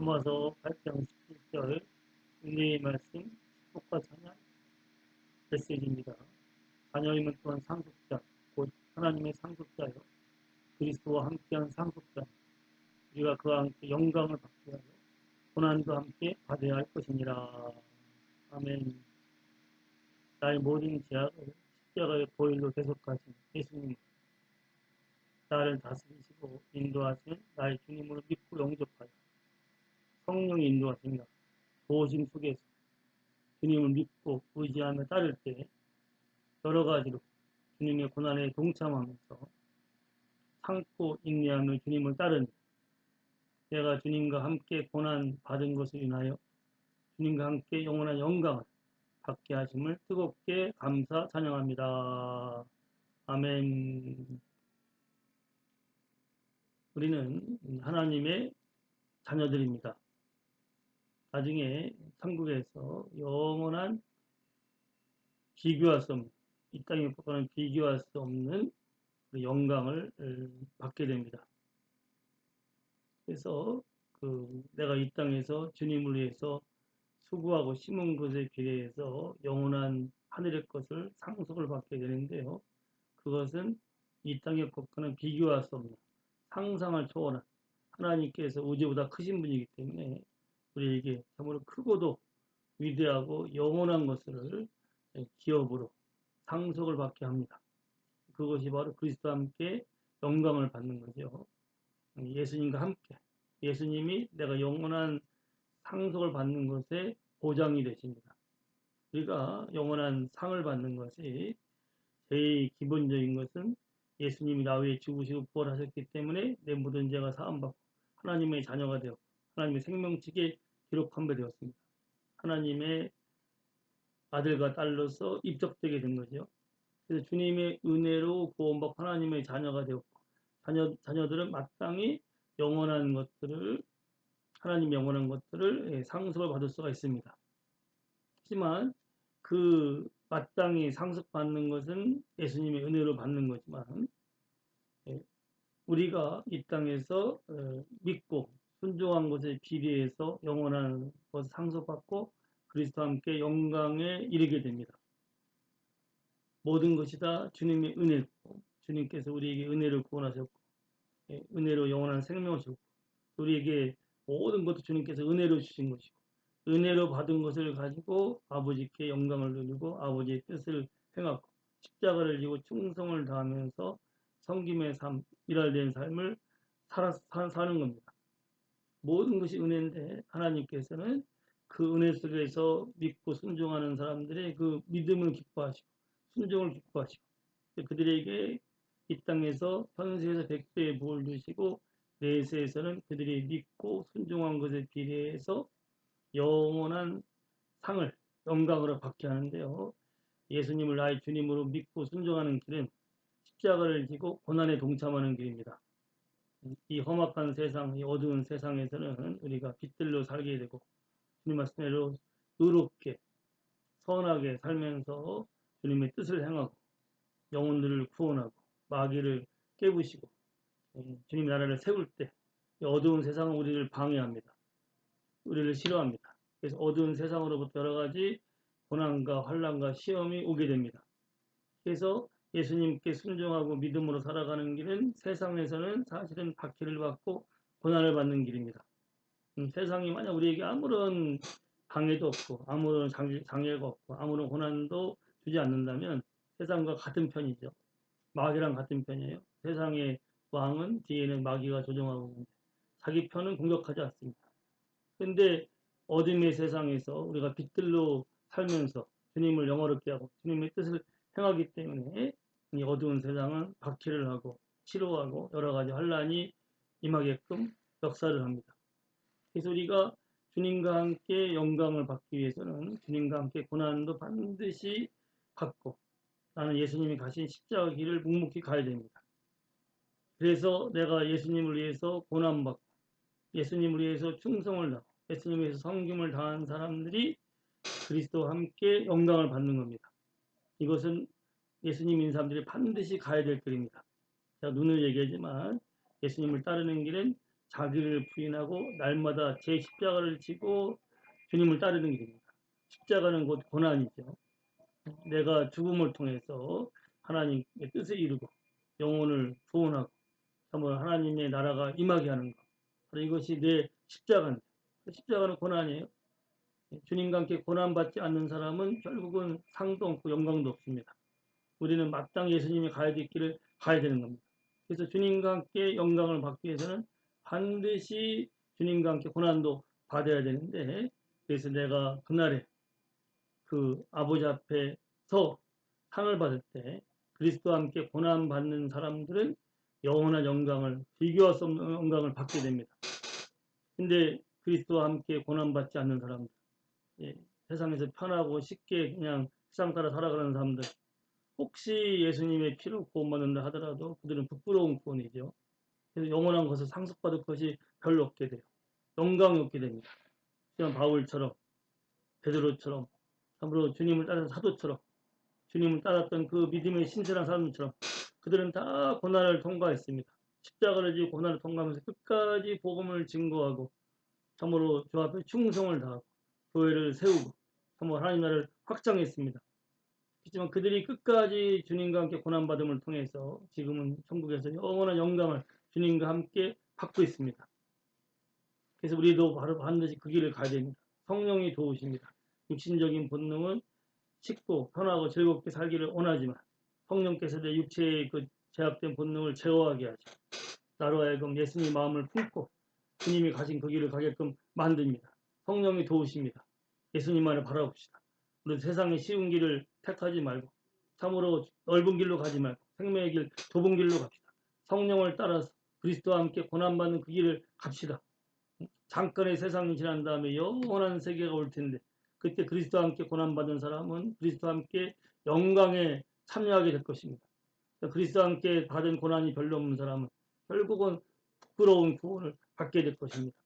로마서 8장 17절 은혜의 말씀 축복과 찬양 메시지입니다. 자녀임은 또한 상속자, 곧 하나님의 상속자요. 그리스도와 함께한 상속자. 우리가 그와 함께 영광을 받게 하여 고난도 함께 받아야 할 것이니라. 아멘. 나의 모든 죄악을 십자가의 보일로 대속하신 예수님. 나를 다스리시고 인도하신 나의 주님으로 믿고 영접하여 성령의 인도하십니다. 도심 속에서 주님을 믿고 의지하며 따를 때 여러 가지로 주님의 고난에 동참하면서 참고 인내하며 주님을 따르는 내가 주님과 함께 고난 받은 것을 인하여 주님과 함께 영원한 영광을 받게 하심을 뜨겁게 감사 찬양합니다. 아멘. 우리는 하나님의 자녀들입니다. 나중에 천국에서 영원한 비교할 수 없는 이 땅에 복하는 비교할 수 없는 그 영광을 받게 됩니다. 그래서 그 내가 이 땅에서 주님을 위해서 수고하고 심은 것에 비례해서 영원한 하늘의 것을 상속을 받게 되는데요. 그것은 이 땅에 복하는 비교할 수 없는 상상을 초월한 하나님께서 우주보다 크신 분이기 때문에 우리에게 참으로 크고도 위대하고 영원한 것을 기업으로 상속을 받게 합니다. 그것이 바로 그리스도와 함께 영광을 받는 거죠. 예수님과 함께 예수님이 내가 영원한 상속을 받는 것에 보장이 되십니다. 우리가 영원한 상을 받는 것이 제일 기본적인 것은 예수님이 나 위해 죽으시고 부활하셨기 때문에 내 모든 죄가 사함받고 하나님의 자녀가 되었고 하나님의 생명책에 기록한 바 되었습니다. 하나님의 아들과 딸로서 입적되게 된 거죠. 그래서 주님의 은혜로 구원받고 하나님의 자녀가 되었고 자녀, 자녀들은 마땅히 영원한 것들을 하나님 영원한 것들을 예, 상속을 받을 수가 있습니다. 하지만 그 마땅히 상속받는 것은 예수님의 은혜로 받는 거지만 예, 우리가 이 땅에서 어, 믿고 순종한 것에 비례해서 영원한 것을 상속받고 그리스도와 함께 영광에 이르게 됩니다. 모든 것이 다 주님의 은혜고 주님께서 우리에게 은혜를 구원하셨고 예, 은혜로 영원한 생명을 주고 우리에게 모든 것도 주님께서 은혜로 주신 것이고 은혜로 받은 것을 가지고 아버지께 영광을 누리고 아버지의 뜻을 행하고 십자가를 지고 충성을 다하면서 성김의 삶, 일할된 삶을 살아, 사는 겁니다. 모든 것이 은혜인데 하나님께서는 그 은혜 속에서 믿고 순종하는 사람들의 그 믿음을 기뻐하시고 순종을 기뻐하시고 그들에게 이 땅에서 현세에서 백배의 복을 주시고 내세에서는 그들이 믿고 순종한 것에 비례해서 영원한 상을 영광으로 받게 하는데요. 예수님을 나의 주님으로 믿고 순종하는 길은 십자가를 지고 고난에 동참하는 길입니다. 이 험악한 세상, 이 어두운 세상에서는 우리가 빛들로 살게 되고 주님 말씀대로 의롭게 선하게 살면서 주님의 뜻을 행하고 영혼들을 구원하고 마귀를 깨부시고 음, 주님 나라를 세울 때 어두운 세상은 우리를 방해합니다. 우리를 싫어합니다. 그래서 어두운 세상으로부터 여러 가지 고난과 환란과 시험이 오게 됩니다. 그래서 예수님께 순종하고 믿음으로 살아가는 길은 세상에서는 사실은 박해를 받고 고난을 받는 길입니다. 음, 세상이 만약 우리에게 아무런 방해도 없고 아무런 장애가 없고 아무런 고난도 주지 않는다면 세상과 같은 편이죠. 마귀랑 같은 편이에요. 세상의 왕은 뒤에는 마귀가 조종하고 있는데 자기 편은 공격하지 않습니다. 그런데 어둠의 세상에서 우리가 빛들로 살면서 주님을 영어롭게 하고 주님의 뜻을 행하기 때문에 이 어두운 세상은 박해를 하고 치료하고 여러 가지 환란이 임하게끔 역사를 합니다. 그래서 우리가 주님과 함께 영광을 받기 위해서는 주님과 함께 고난도 반드시 받고 나는 예수님이 가신 십자가 길을 묵묵히 가야 됩니다. 그래서 내가 예수님을 위해서 고난받고 예수님을 위해서 충성을 다하고 예수님을 위해서 성김을 다한 사람들이 그리스도와 함께 영광을 받는 겁니다. 이것은 예수님 인 사람들이 반드시 가야 될 길입니다. 제가 눈을 얘기하지만 예수님을 따르는 길은 자기를 부인하고 날마다 제 십자가를 지고 주님을 따르는 길입니다. 십자가는 곧 고난이죠. 내가 죽음을 통해서 하나님의 뜻을 이루고 영혼을 구원하고 정말 하나님의 나라가 임하게 하는 것. 이것이 내 십자가인데 십자가는 고난이에요. 주님과 함께 고난받지 않는 사람은 결국은 상도 없고 영광도 없습니다. 우리는 마땅히 예수님이 가야 될 길을 가야 되는 겁니다. 그래서 주님과 함께 영광을 받기 위해서는 반드시 주님과 함께 고난도 받아야 되는데 그래서 내가 그날에 그 아버지 앞에서 상을 받을 때 그리스도와 함께 고난 받는 사람들은 영원한 영광을 비교할 수 없는 영광을 받게 됩니다. 근데 그리스도와 함께 고난 받지 않는 사람들 예, 세상에서 편하고 쉽게 그냥 세상 따라 살아가는 사람들 혹시 예수님의 피로 구원받는다 하더라도 그들은 부끄러운 구원이죠. 그래서 영원한 것을 상속받을 것이 별로 없게 돼요. 영광이 없게 됩니다. 그냥 바울처럼 베드로처럼 참으로 주님을 따르는 사도처럼 주님을 따랐던 그 믿음의 신실한 사람들처럼 그들은 다 고난을 통과했습니다. 십자가를 지고 고난을 통과하면서 끝까지 복음을 증거하고 참으로 주 앞에 충성을 다하고 교회를 세우고 참으로 하나님 나라를 확장했습니다. 하지만 그들이 끝까지 주님과 함께 고난받음을 통해서 지금은 천국에서 영원한 영광을 주님과 함께 받고 있습니다. 그래서 우리도 바로 반드시 그 길을 가야 됩니다. 성령이 도우십니다. 육신적인 본능은 쉽고 편하고 즐겁게 살기를 원하지만 성령께서 내 육체의 그 제약된 본능을 제어하게 하죠. 나로 하여금 예수님 마음을 품고 주님이 가신 그 길을 가게끔 만듭니다. 성령이 도우십니다. 예수님만을 바라봅시다. 우리 세상의 쉬운 길을 택하지 말고 참으로 넓은 길로 가지 말고 생명의 길 좁은 길로 갑시다. 성령을 따라서 그리스도와 함께 고난받는 그 길을 갑시다. 잠깐의 세상이 지난 다음에 영원한 세계가 올 텐데 그때 그리스도와 함께 고난받은 사람은 그리스도와 함께 영광에 참여하게 될 것입니다. 그리스도와 함께 받은 고난이 별로 없는 사람은 결국은 부끄러운 구원을 받게 될 것입니다.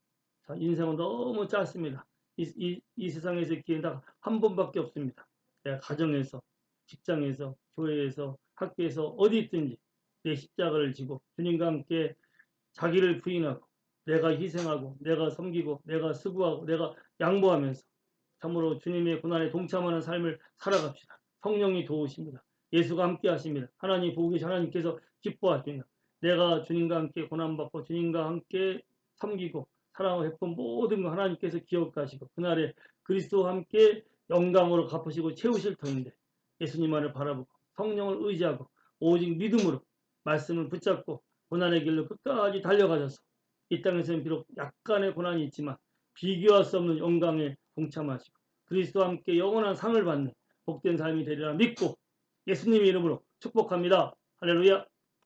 자, 인생은 너무 짧습니다. 이, 이, 이 세상에서 기회는 한 번밖에 없습니다. 내가 가정에서, 직장에서, 교회에서, 학교에서 어디 있든지 내 십자가를 지고 주님과 함께 자기를 부인하고 내가 희생하고 내가 섬기고 내가 수고하고 내가 양보하면서 참으로 주님의 고난에 동참하는 삶을 살아갑시다. 성령이 도우십니다. 예수가 함께 하십니다. 하나님 보고 계신 하나님께서 기뻐하십니다. 내가 주님과 함께 고난받고 주님과 함께 섬기고 사랑을 베푼 모든 거 하나님께서 기억하시고 그날에 그리스도와 함께 영광으로 갚으시고 채우실 터인데 예수님만을 바라보고 성령을 의지하고 오직 믿음으로 말씀을 붙잡고 고난의 길로 끝까지 달려가셔서 이 땅에서는 비록 약간의 고난이 있지만 비교할 수 없는 영광에 동참하시고 그리스도와 함께 영원한 상을 받는 복된 삶이 되리라 믿고 예수님의 이름으로 축복합니다. 할렐루야.